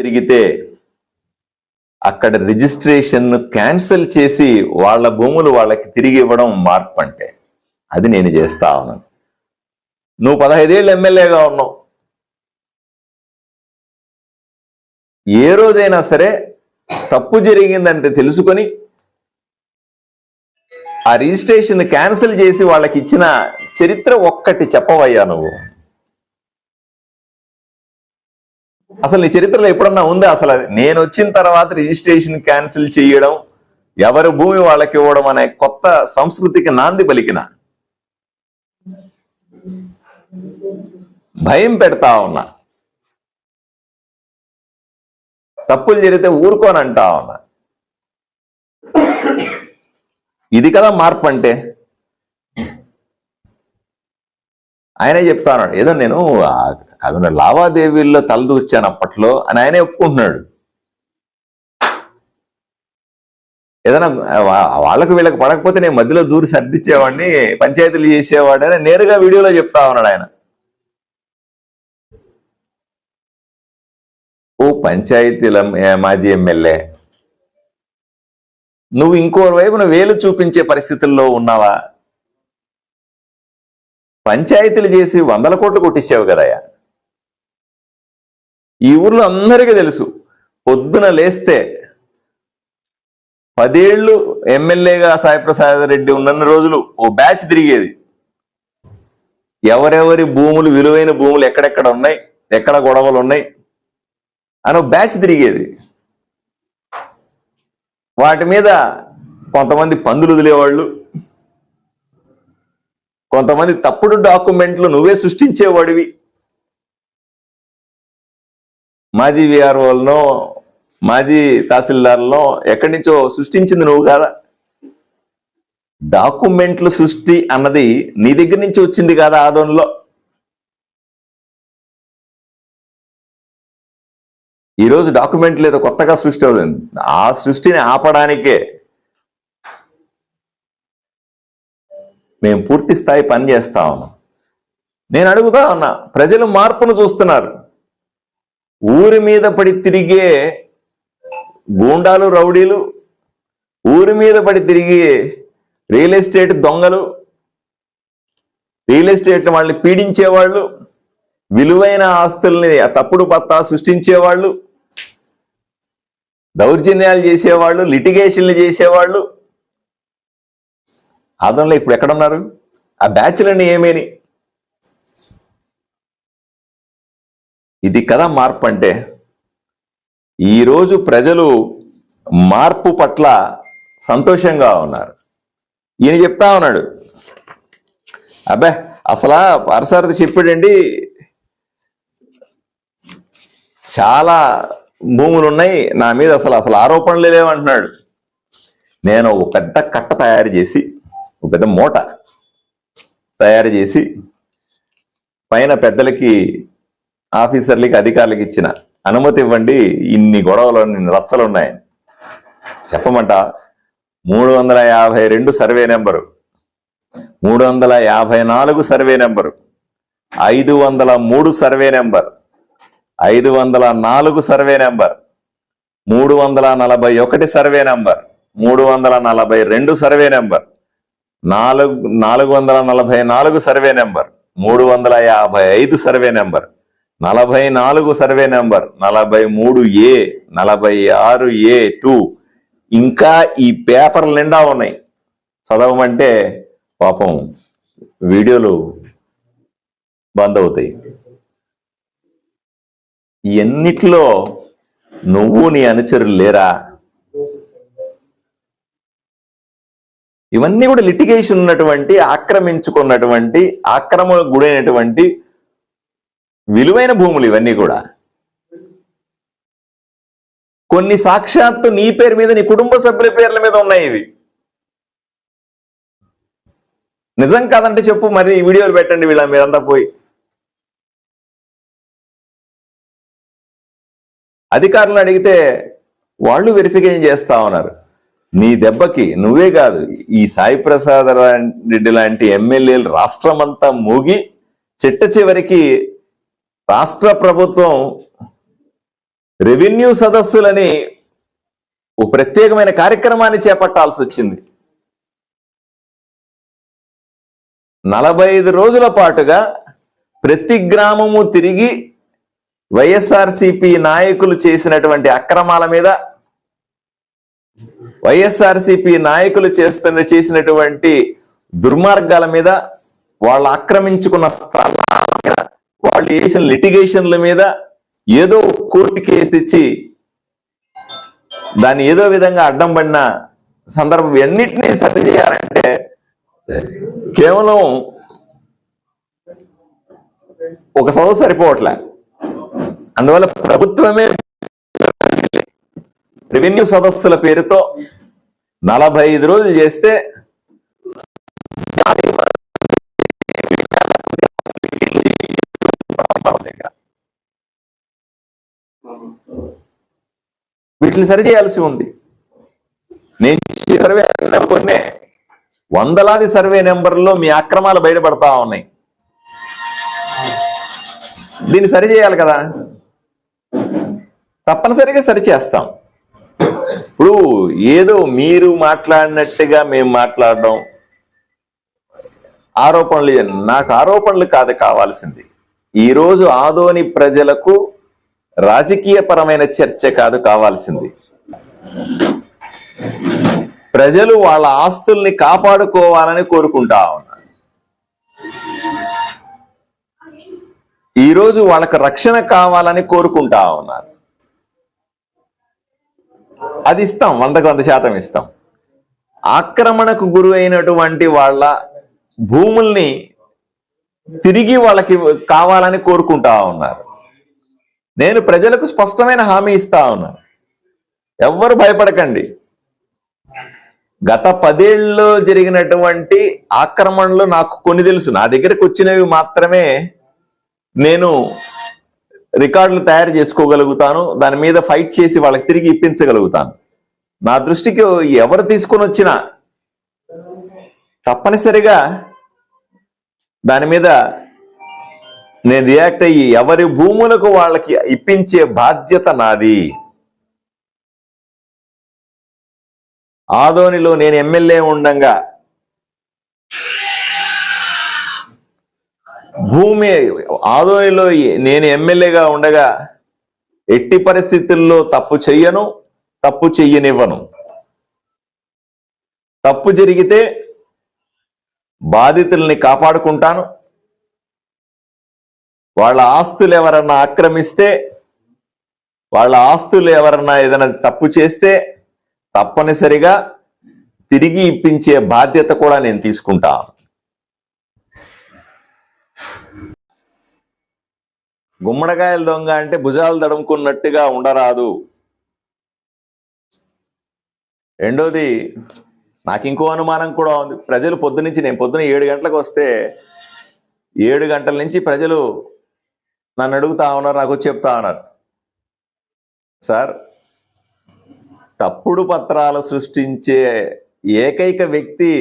జరిగితే అక్కడ registration cancel చేసి వాళ్ళ భూములు వాళ్ళకి తిరిగి ఇవ్వడం మార్పు అంటే అది నేను చేస్తా ఉన్నాను. నువ్వు పదహైదేళ్ళు ఎమ్మెల్యేగా ఉన్నావు. ఏ రోజైనా సరే తప్పు జరిగిందంటే తెలుసుకొని ఆ రిజిస్ట్రేషన్ క్యాన్సిల్ చేసి వాళ్ళకి ఇచ్చిన చరిత్ర ఒక్కటి చెప్పవయ్యా నువ్వు. అసలు నీ చరిత్రలో ఎప్పుడన్నా ఉందా? అసలు అది నేను వచ్చిన తర్వాత రిజిస్ట్రేషన్ క్యాన్సిల్ చేయడం ఎవరి భూమి వాళ్ళకి ఇవ్వడం అనే కొత్త సంస్కృతికి నాంది పలికిన. భయం పెడతా ఉన్నా. తప్పులు జరిగితే ఊరుకోనంటా ఉన్నా. ఇది కదా మార్పు అంటే. ఆయనే చెప్తా ఉన్నాడు ఏదో నేను ఆ లావాదేవీల్లో తలదూర్చాను అప్పట్లో అని ఆయనే ఒప్పుకుంటున్నాడు. ఏదైనా వాళ్ళకు వీళ్ళకి పడకపోతే నేను మధ్యలో దూరి సర్దిచ్చేవాడిని పంచాయతీలు చేసేవాడని నేరుగా వీడియోలో చెప్తా ఉన్నాడు ఆయన. ఓ పంచాయతీల మాజీ ఎమ్మెల్యే నువ్వు ఇంకో వైపున వేలు చూపించే పరిస్థితుల్లో ఉన్నావా? పంచాయతీలు చేసి వందల కోట్లు కొట్టించావు కదయ్యా. ఈ ఊర్లో అందరికీ తెలుసు. పొద్దున లేస్తే పదేళ్ళు ఎమ్మెల్యేగా సాయిప్రసాద్ రెడ్డి ఉన్నన్న రోజులు ఓ బ్యాచ్ తిరిగేది. ఎవరెవరి భూములు విలువైన భూములు ఎక్కడెక్కడ ఉన్నాయి ఎక్కడ గొడవలు ఉన్నాయి అని బ్యాచ్ తిరిగేది. వాటి మీద కొంతమంది పందులు వదిలేవాళ్ళు కొంతమంది తప్పుడు డాక్యుమెంట్లు నువ్వే సృష్టించేవాడివి మాజీ విఆర్ఓలనో మాజీ తహసీల్దార్లనో ఎక్కడి నుంచో సృష్టించింది నువ్వు కాదా? డాక్యుమెంట్లు సృష్టి అన్నది నీ దగ్గర నుంచి వచ్చింది కాదా ఆదోన్లో? ఈరోజు డాక్యుమెంట్లు లేదా కొత్తగా సృష్టి అవుతుంది. ఆ సృష్టిని ఆపడానికే మేము పూర్తి స్థాయి పనిచేస్తా ఉన్నాం. నేను అడుగుతా ఉన్నా ప్రజలు మార్పును చూస్తున్నారు. ఊరి మీద పడి తిరిగే గూండాలు రౌడీలు ఊరి మీద పడి తిరిగి రియల్ ఎస్టేట్ దొంగలు రియల్ ఎస్టేట్ వాళ్ళని పీడించేవాళ్ళు విలువైన ఆస్తుల్ని తప్పుడు పత్తా సృష్టించేవాళ్ళు దౌర్జన్యాలు చేసేవాళ్ళు లిటిగేషన్లు చేసేవాళ్ళు. అదంలో ఇప్పుడు ఎక్కడున్నారు ఆ బ్యాచ్లన్నీ ఏమేని? ఇది కదా మార్పు అంటే ఈరోజు ప్రజలు మార్పు పట్ల సంతోషంగా ఉన్నారు. ఈయన చెప్తా ఉన్నాడు అబ్బే అసలా పరసారథి చెప్పాడండి చాలా భూములు ఉన్నాయి నా మీద అసలు అసలు ఆరోపణలు లేవంటున్నాడు. నేను ఒక పెద్ద కట్ట తయారు చేసి ఒక పెద్ద మూట తయారు చేసి పైన పెద్దలకి ఆఫీసర్లకి అధికారులకి ఇచ్చిన అనుమతి ఇవ్వండి. ఇన్ని గొడవలు ఇన్ని రచ్చలు ఉన్నాయి చెప్పమంట? మూడు వందల యాభై రెండు సర్వే నెంబరు. మూడు వందల యాభై నాలుగు సర్వే నెంబరు. ఐదు వందల మూడు సర్వే నెంబర్. ఐదు వందల నాలుగు సర్వే నెంబర్. మూడు వందల నలభై ఒకటి సర్వే నెంబర్. మూడు వందల నలభై రెండు సర్వే నెంబర్. నాలుగు నాలుగు వందల నలభై నాలుగు సర్వే నెంబర్. మూడు వందల యాభై ఐదు సర్వే నెంబర్. నలభై నాలుగు సర్వే నెంబర్ నలభై మూడు ఏ నలభై ఆరు ఏ టూ. ఇంకా ఈ పేపర్లు నిండా ఉన్నాయి. చదవమంటే పాపం వీడియోలు బంద్ అవుతాయి ఎన్నిట్లో నువ్వు నీ అనుచరులు లేరా? ఇవన్నీ కూడా లిటిగేషన్ ఉన్నటువంటి ఆక్రమించుకున్నటువంటి ఆక్రమణకు గురైనటువంటి విలువైన భూములు ఇవన్నీ కూడా. కొన్ని సాక్షాత్తు నీ పేరు మీద నీ కుటుంబ సభ్యుల పేర్ల మీద ఉన్నాయి ఇవి. నిజం కాదంటే చెప్పు మరి ఈ వీడియోలు పెట్టండి వీళ్ళ మీరంతా పోయి. అధికారులను అడిగితే వాళ్ళు వెరిఫికేషన్ చేస్తా ఉన్నారు. నీ దెబ్బకి నువ్వే కాదు ఈ సాయి ప్రసాద్ రెడ్డి లాంటి ఎమ్మెల్యేలు రాష్ట్రమంతా మూగి చిట్ట చివరికి రాష్ట్ర ప్రభుత్వం రెవెన్యూ సదస్సులని ఓ ప్రత్యేకమైన కార్యక్రమాన్ని చేపట్టాల్సి వచ్చింది. నలభై ఐదు రోజుల పాటుగా ప్రతి గ్రామము తిరిగి వైఎస్ఆర్సిపి నాయకులు చేసినటువంటి అక్రమాల మీద వైఎస్ఆర్సిపి నాయకులు చేస్తున్న చేసినటువంటి దుర్మార్గాల మీద వాళ్ళు ఆక్రమించుకున్న స్థలాల వాళ్ళు చేసిన లిటిగేషన్ల మీద ఏదో కోర్టు కేసు తెచ్చి దాన్ని ఏదో విధంగా అడ్డం పడిన సందర్భం ఎన్నిటినీ సరి చేయాలంటే కేవలం ఒక సదస్సు సరిపోవట్లే. అందువల్ల ప్రభుత్వమే రెవెన్యూ సదస్సుల పేరుతో నలభై ఐదు రోజులు చేస్తే వీటిని సరిచేయాల్సి ఉంది. నేను సర్వే నెంబర్నే వందలాది సర్వే నెంబర్లో మీ అక్రమాలు బయటపడతా ఉన్నాయి. దీన్ని సరిచేయాలి కదా? తప్పనిసరిగా సరిచేస్తాం ఇప్పుడు ఏదో మీరు మాట్లాడినట్టుగా మేము మాట్లాడడం ఆరోపణలు నాకు ఆరోపణలు కాదు కావాల్సింది. ఈరోజు ఆదోని ప్రజలకు రాజకీయపరమైన చర్చ కాదు కావాల్సింది. ప్రజలు వాళ్ళ ఆస్తుల్ని కాపాడుకోవాలని కోరుకుంటా ఉన్నారు. ఈరోజు వాళ్ళకి రక్షణ కావాలని కోరుకుంటా ఉన్నారు. అది ఇస్తాం వందకు వంద శాతం ఇస్తాం. ఆక్రమణకు గురి అయినటువంటి వాళ్ళ భూముల్ని తిరిగి వాళ్ళకి కావాలని కోరుకుంటా ఉన్నారు. నేను ప్రజలకు స్పష్టమైన హామీ ఇస్తా ఉన్నాను ఎవ్వరు భయపడకండి. గత పదేళ్ళలో జరిగినటువంటి ఆక్రమణలు నాకు కొన్ని తెలుసు. నా దగ్గరకు వచ్చినవి మాత్రమే నేను రికార్డులు తయారు చేసుకోగలుగుతాను. దాని మీద ఫైట్ చేసి వాళ్ళకి తిరిగి ఇప్పించగలుగుతాను. నా దృష్టికి ఎవరు తీసుకొని వచ్చినా తప్పనిసరిగా దాని మీద నేను రియాక్ట్ అయ్యి ఎవరి భూములకు వాళ్ళకి ఇప్పించే బాధ్యత నాది. ఆదోనిలో నేను ఎమ్మెల్యే ఉండంగా భూమి ఆదోనిలో నేను ఎమ్మెల్యేగా ఉండగా ఎట్టి పరిస్థితుల్లో తప్పు చెయ్యను తప్పు చెయ్యనివ్వను. తప్పు జరిగితే బాధితుల్ని కాపాడుకుంటాను. వాళ్ళ ఆస్తులు ఎవరన్నా ఆక్రమిస్తే వాళ్ళ ఆస్తులు ఎవరన్నా ఏదైనా తప్పు చేస్తే తప్పనిసరిగా తిరిగి ఇప్పించే బాధ్యత కూడా నేను తీసుకుంటా. గుమ్మడికాయల దొంగ అంటే భుజాలు దడుముకున్నట్టుగా ఉండరాదు. రెండోది నాకు ఇంకో అనుమానం కూడా ఉంది. ప్రజలు పొద్దునుంచి నేను పొద్దున ఏడు గంటలకు వస్తే ఏడు గంటల నుంచి ప్రజలు నన్ను అడుగుతా ఉన్నారు నాకు వచ్చి చెప్తా ఉన్నారు. సార్ తప్పుడు పత్రాలు సృష్టించే ఏకైక వ్యక్తి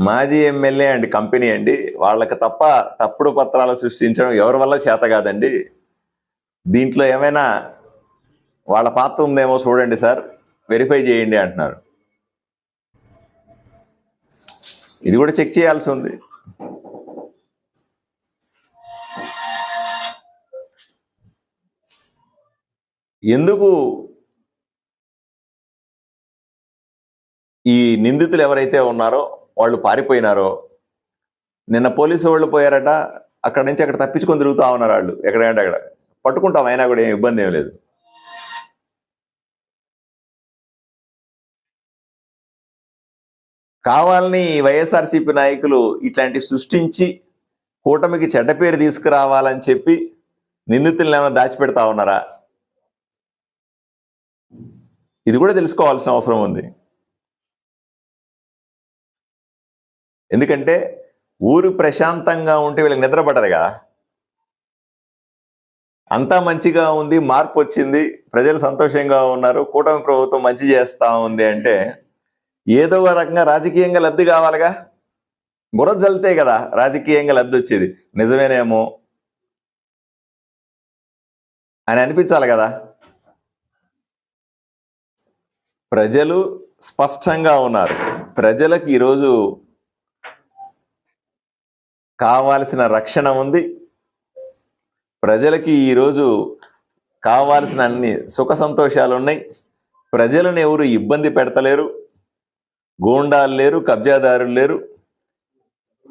మాజీ ఎమ్మెల్యే అండి కంపెనీ అండి. వాళ్ళకి తప్ప తప్పుడు పత్రాలు సృష్టించడం ఎవరి వల్ల చేత కాదండి. దీంట్లో ఏమైనా వాళ్ళ పాత్ర ఉందేమో చూడండి సార్. వెరిఫై చేయండి అంటున్నారు. ఇది కూడా చెక్ చేయాల్సి ఉంది. ఎందుకు ఈ నిందితులు ఎవరైతే ఉన్నారో వాళ్ళు పారిపోయినారో? నిన్న పోలీసు వాళ్ళు పోయారట అక్కడ నుంచి అక్కడ తప్పించుకొని తిరుగుతా ఉన్నారు వాళ్ళు. ఎక్కడంటే అక్కడ. పట్టుకుంటాం అయినా కూడా ఏం ఇబ్బంది ఏం లేదు. కావాలని వైఎస్ఆర్సీపీ నాయకులు ఇట్లాంటి సృష్టించి కూటమికి చెడ్డ పేరు తీసుకురావాలని చెప్పి నిందితులను ఏమైనా దాచిపెడతా ఉన్నారా? ఇది కూడా తెలుసుకోవాల్సిన అవసరం ఉంది. ఎందుకంటే ఊరు ప్రశాంతంగా ఉంటే వీళ్ళకి నిద్ర కదా. అంతా మంచిగా ఉంది మార్పు వచ్చింది ప్రజలు సంతోషంగా ఉన్నారు కూటమి ప్రభుత్వం మంచి చేస్తా ఉంది అంటే ఏదో ఒక రకంగా రాజకీయంగా లబ్ధి కావాలిగా. బుర్ర జల్తే కదా రాజకీయంగా లబ్ధి వచ్చేది. నిజమేనేమో అని అనిపించాలి కదా. ప్రజలు స్పష్టంగా ఉన్నారు. ప్రజలకు ఈరోజు కావాల్సిన రక్షణ ఉంది. ప్రజలకి ఈరోజు కావాల్సిన అన్ని సుఖ సంతోషాలు ఉన్నాయి. ప్రజలను ఎవరు ఇబ్బంది పెడతలేరు. గూండాలు లేరు కబ్జాదారులు లేరు.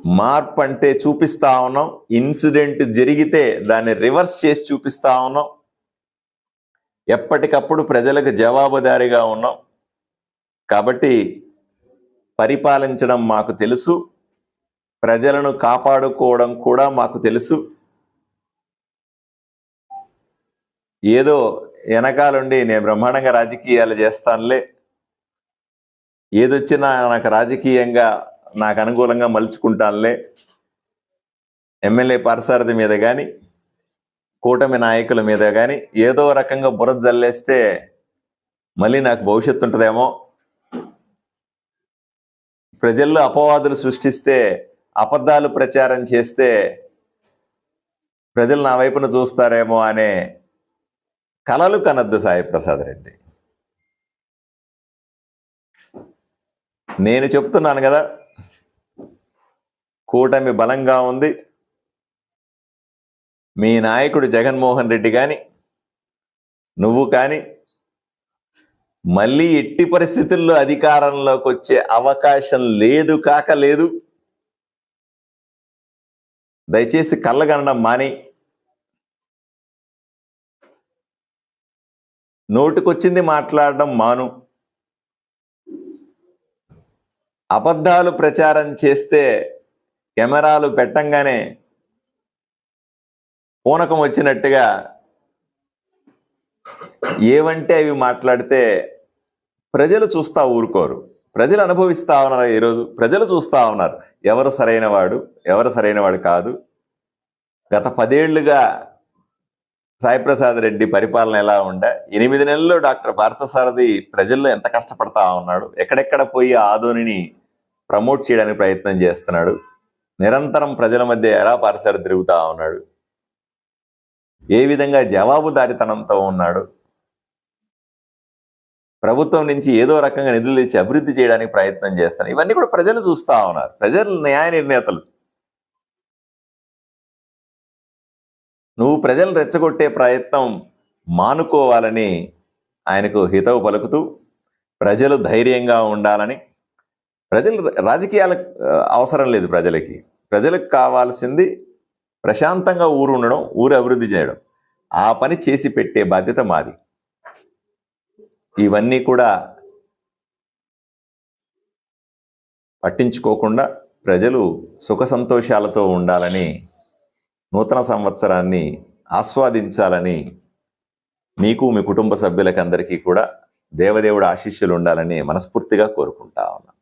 మార్పు అంటే చూపిస్తా ఉన్నాం. ఇన్సిడెంట్ జరిగితే దాన్ని రివర్స్ చేసి చూపిస్తా ఉన్నాం. ఎప్పటికప్పుడు ప్రజలకు జవాబుదారీగా ఉన్నాం. కాబట్టి పరిపాలించడం మాకు తెలుసు. ప్రజలను కాపాడుకోవడం కూడా మాకు తెలుసు. ఏదో వెనకాలండి నేను బ్రహ్మాండంగా రాజకీయాలు చేస్తానులే. ఏదొచ్చినా నాకు రాజకీయంగా నాకు అనుకూలంగా మలుచుకుంటానులే. ఎమ్మెల్యే పారసారథి మీద కానీ కూటమి నాయకుల మీద కానీ ఏదో రకంగా బురద జల్లేస్తే మళ్ళీ నాకు భవిష్యత్తు ఉంటుందేమో. ప్రజల్లో అపవాదులు సృష్టిస్తే అబద్ధాలు ప్రచారం చేస్తే ప్రజలు నా వైపున చూస్తారేమో అనే కలలు కనద్దు సాయి ప్రసాద్ రెడ్డి. నేను చెప్తున్నాను కదా కూటమి బలంగా ఉంది. మీ నాయకుడు జగన్మోహన్ రెడ్డి కానీ నువ్వు కానీ మళ్ళీ ఎట్టి పరిస్థితుల్లో అధికారంలోకి వచ్చే అవకాశం లేదు కాక లేదు. దయచేసి కళ్ళగనడం మాని. నోటికొచ్చింది మాట్లాడడం మాను. అబద్ధాలు ప్రచారం చేస్తే కెమెరాలు పెట్టంగానే పూనకం వచ్చినట్టుగా ఏవంటే అవి మాట్లాడితే ప్రజలు చూస్తా ఊరుకోరు. ప్రజలు అనుభవిస్తూ ఉన్నారు ఈరోజు ప్రజలు చూస్తా ఉన్నారు. ఎవరు సరైన వాడు? ఎవరు సరైన వాడు కాదు. గత పదేళ్ళుగా సాయిప్రసాద్ రెడ్డి పరిపాలన ఎలా ఉండే? ఎనిమిది నెలల్లో డాక్టర్ పార్థసారథి ప్రజల్లో ఎంత కష్టపడతా ఉన్నాడు? ఎక్కడెక్కడ పోయి ఆధోనిని ప్రమోట్ చేయడానికి ప్రయత్నం చేస్తున్నాడు? నిరంతరం ప్రజల మధ్య ఎలా పారసారథి తిరుగుతూ ఉన్నాడు? ఏ విధంగా జవాబుదారితనంతో ఉన్నాడు? ప్రభుత్వం నుంచి ఏదో రకంగా నిధులు తెచ్చి అభివృద్ధి చేయడానికి ప్రయత్నం చేస్తాను ఇవన్నీ కూడా ప్రజలు చూస్తూ ఉన్నారు. ప్రజలు న్యాయ నిర్ణేతలు. నువ్వు ప్రజలను రెచ్చగొట్టే ప్రయత్నం మానుకోవాలని ఆయనకు హితవు పలుకుతూ ప్రజలు ధైర్యంగా ఉండాలని. ప్రజలు రాజకీయాల అవసరం లేదు ప్రజలకి. ప్రజలకు కావాల్సింది ప్రశాంతంగా ఊరు ఉండడం ఊరు అభివృద్ధి చేయడం. ఆ పని చేసి పెట్టే బాధ్యత మాది. ఇవన్నీ కూడా పట్టించుకోకుండా ప్రజలు సుఖ సంతోషాలతో ఉండాలని నూతన సంవత్సరాన్ని ఆస్వాదించాలని మీకు మీ కుటుంబ సభ్యులకి అందరికీ కూడా దేవదేవుడు ఆశీస్సులు ఉండాలని మనస్ఫూర్తిగా కోరుకుంటా ఉన్నాను